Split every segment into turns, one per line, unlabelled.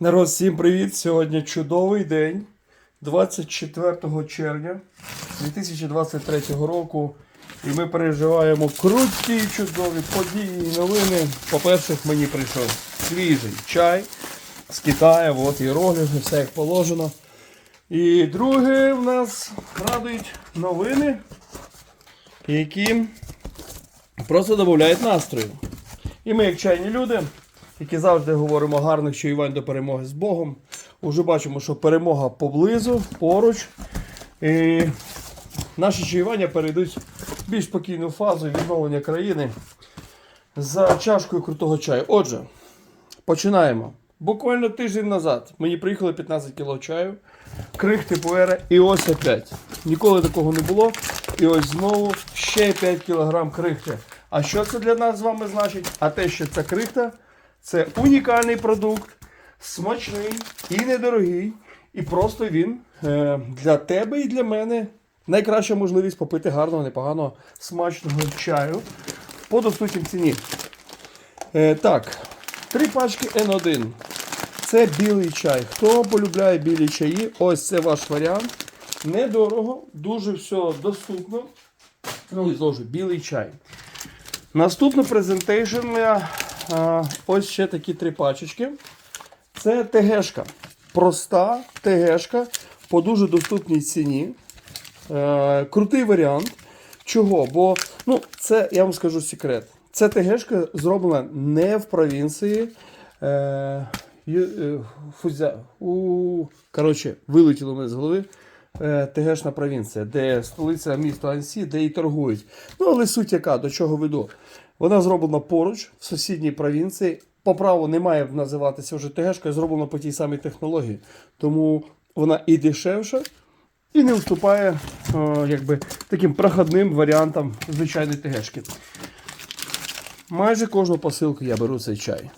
Народ, всім привіт! Сьогодні чудовий день, 24 червня 2023 року. І ми переживаємо круті чудові події і новини. По-перше, мені прийшов свіжий чай з Китаю, от іерогліфи, все як положено. І друге, в нас радують новини, які просто додають настрою. І ми, як чайні люди, які завжди говоримо гарних чаювань до перемоги з Богом, уже бачимо, що перемога поблизу, поруч. І наші чаювання перейдуть в більш спокійну фазу відновлення країни за чашкою крутого чаю. Отже, починаємо. Буквально тиждень назад мені приїхали 15 кг чаю, крихти пуера і ось опять. Ніколи такого не було. І ось знову ще 5 кг крихти. А що це для нас з вами значить? А те, що ця крихта це унікальний продукт, смачний і недорогий. І просто він е, для тебе і для мене найкраща можливість попити гарного, непоганого, смачного чаю по доступній ціні. Е, так, три пачки N1. Це білий чай. Хто полюбляє білі чаї, ось це ваш варіант. Недорого, дуже все доступно. Ну і знову ж, білий чай. Наступна презентейшн. Ось ще такі три пачечки. Це ТГшка. Проста ТГшка по дуже доступній ціні. Е, крутий варіант. Чого? Бо ну, це, я вам скажу секрет. Це ТГшка зроблена не в провінції. Е, е, Фузя, у, коротше, вилетіло мене з голови. ТГшна провінція, де столиця міста Ансі, де і торгують. Ну, але суть яка, до чого веду. Вона зроблена поруч, в сусідній провінції. По праву не має називатися вже ТГшка, зроблена по тій самій технології. Тому вона і дешевша, і не уступає е, якби, таким проходним варіантам звичайної ТГшки. Майже кожну посилку я беру цей чай.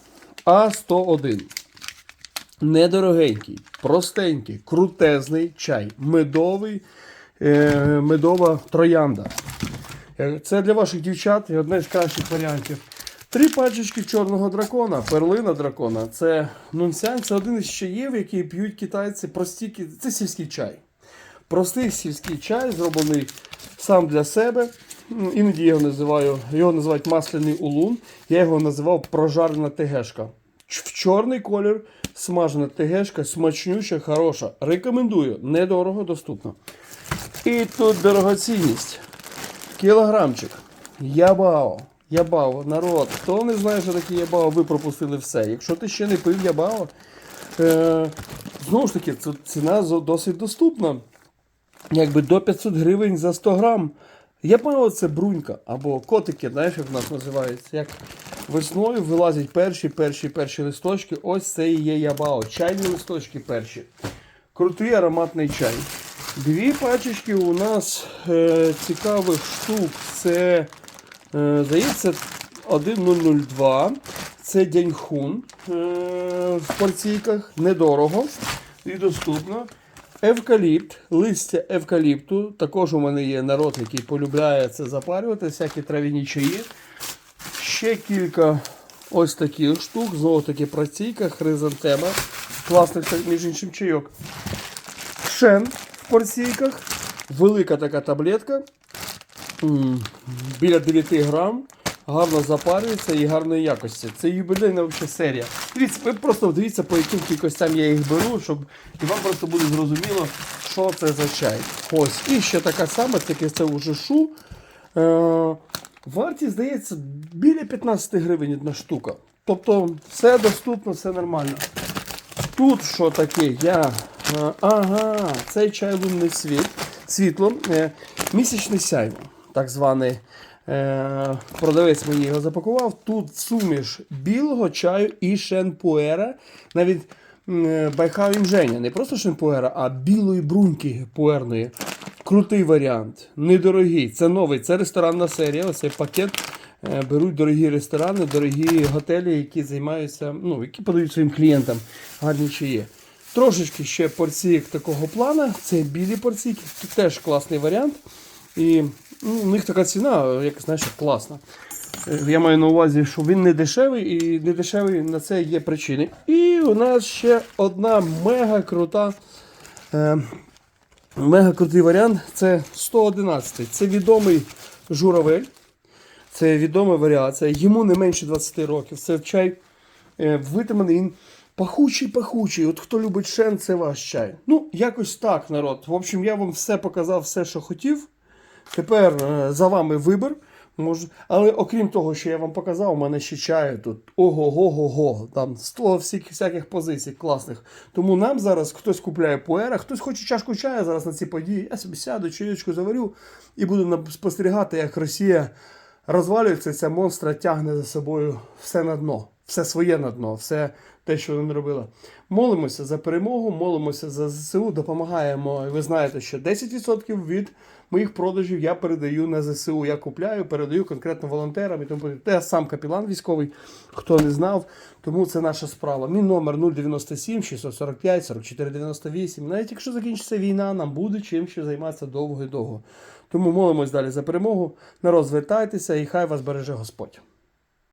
А101. Недорогенький, простенький, крутезний чай, медовий, е, медова троянда. Е, Це для ваших дівчат і одне з кращих варіантів. Три пачечки чорного дракона, перлина дракона. Це нунсянь, це один із чаїв, які п'ють китайці. Прості, це сільський чай. Простий сільський чай, зроблений сам для себе. Іноді його називаю, його називають масляний улун. Я його називав прожарена тегешка. В чорний колір смажена тегешка, смачнюща, хороша. Рекомендую, недорого, доступно. І тут дорогоцінність. Кілограмчик. Ябао. Ябао. Народ. Хто не знає, що таке ябао, ви пропустили все. Якщо ти ще не пив ябао, е, знову ж таки, ціна досить доступна. Якби до 500 гривень за 100 грам. Ябао це брунька або котики, знаєш, як в нас називається. Як весною вилазять перші, перші, перші листочки. Ось це і є ябао. Чайні листочки перші. Крутий ароматний чай. Дві пачечки у нас е, цікавих штук. Це, е, здається, 1002. Це Дяньхун е, в порційках. Недорого і доступно. Евкаліпт, листя евкаліпту. Також у мене є народ, який полюбляє це запарювати, всякі трав'яні чаї. Ще кілька ось таких штук. Знову таки праційка, хризантема. Класний, між іншим, чайок. Шен порційках. Велика така таблетка. Біля 9 грам. Гарно запарюється і гарної якості. Це юбілейна взагалі серія. Дивіться, ви просто дивіться, по яким кількостям я їх беру, щоб і вам просто буде зрозуміло, що це за чай. Ось. І ще така сама, тільки це вже шу. Е, вартість, здається, біля 15 гривень одна штука. Тобто все доступно, все нормально. Тут що таке? Я. е, Ага, цей чай лунний світ. Світло. е, Місячне сяйво, так званий. Е, Продавець мені його запакував. Тут суміш білого чаю і шенпуера. Навіть байхав Женя. Не просто шенпуера, а білої бруньки пуерної. Крутий варіант. Недорогий. Це новий, це ресторанна серія. Ось цей пакет беруть дорогі ресторани, дорогі готелі, які займаються, ну, які подають своїм клієнтам гарні чаї. Трошечки ще порційок такого плана. Це білі порційки, тут теж класний варіант. І ну, у них така ціна, як знаєш, класна. Е, Я маю на увазі, що він не дешевий, і не дешевий на це є причини. І у нас ще одна мега крута. Е, мега крутий варіант це 111. Це відомий журавель. Це відома варіація. Йому не менше 20 років. Це чай е, витриманий, пахучий, пахучий. От хто любить шен, це ваш чай. Ну, якось так, народ. В общем, я вам все показав, все, що хотів. Тепер е, за вами вибір. Може, але окрім того, що я вам показав, у мене ще чаю тут ого-го-го-го. Там 100 всяких, всяких позицій класних. Тому нам зараз хтось купляє пуера, хтось хоче чашку чаю зараз на ці події. Я собі сяду, чаєчку заварю і буду спостерігати, як Росія розвалюється, ця монстра тягне за собою все на дно, все своє на дно, все те, що вона робила. Молимося за перемогу, молимося за ЗСУ, допомагаємо. Ви знаєте, що 10% від моїх продажів я передаю на ЗСУ. Я купляю, передаю конкретно волонтерам і тому. Я сам капілан військовий, хто не знав, тому це наша справа. Мій номер 097 645 44 98. Навіть якщо закінчиться війна, нам буде чим ще займатися довго і довго. Тому молимось далі за перемогу. Народ, звертайтеся і хай вас береже Господь.